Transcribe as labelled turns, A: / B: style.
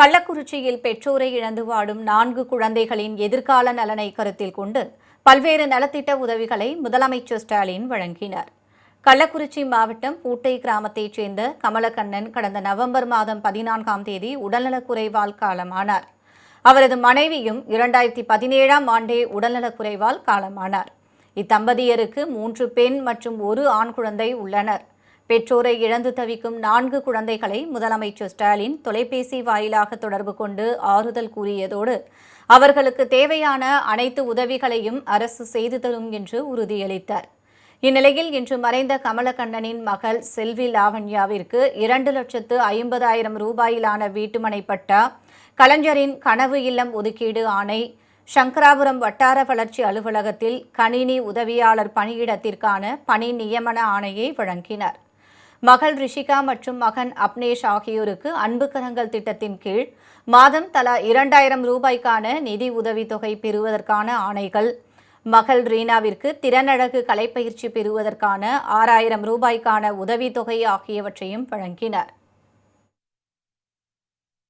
A: கள்ளக்குறிச்சியில் பெற்றோரை இழந்து வாடும் நான்கு குழந்தைகளின் எதிர்கால நலனை கருத்தில் கொண்டு பல்வேறு நலத்திட்ட உதவிகளை முதலமைச்சர் ஸ்டாலின் வழங்கினார். கள்ளக்குறிச்சி மாவட்டம் பூட்டை கிராமத்தைச் சேர்ந்த கமலக்கண்ணன் கடந்த நவம்பர் மாதம் பதினான்காம் தேதி உடல்நலக்குறைவால் காலமானார். அவரது மனைவியும் இரண்டாயிரத்தி பதினேழாம் ஆண்டே உடல்நலக்குறைவால் காலமானார். இத்தம்பதியருக்கு மூன்று பெண் மற்றும் ஒரு ஆண் குழந்தை உள்ளனர். பெற்றோரை இழந்து தவிக்கும் நான்கு குழந்தைகளை முதலமைச்சர் ஸ்டாலின் தொலைபேசி வாயிலாக தொடர்பு கொண்டு ஆறுதல் கூறியதோடு அவர்களுக்கு தேவையான அனைத்து உதவிகளையும் அரசு செய்து தரும் என்று உறுதியளித்தார். இந்நிலையில் இன்று மறைந்த கமலக்கண்ணனின் மகள் செல்வி லாவண்யாவிற்கு இரண்டு லட்சத்து ஐம்பதாயிரம் ரூபாயிலான வீட்டுமனை பட்டா கலைஞரின் கனவு இல்லம் ஒதுக்கீடு ஆணை சங்கராபுரம் வட்டார வளர்ச்சி அலுவலகத்தில் கணினி உதவியாளர் பணியிடத்திற்கான பணி நியமன ஆணையை வழங்கினார். மகள் ரிஷிகா மற்றும் மகன் அப்னேஷ் ஆகியோருக்கு அன்பு கரங்கள் திட்டத்தின் கீழ் மாதம் தலா இரண்டாயிரம் ரூபாய்க்கான நிதி உதவித்தொகை பெறுவதற்கான ஆணைகள். மகள் ரீனாவிற்கு திறனழகு கலைப்பயிற்சி பெறுவதற்கான ஆறாயிரம் ரூபாய்க்கான உதவித்தொகை ஆகியவற்றையும் வழங்கினார்.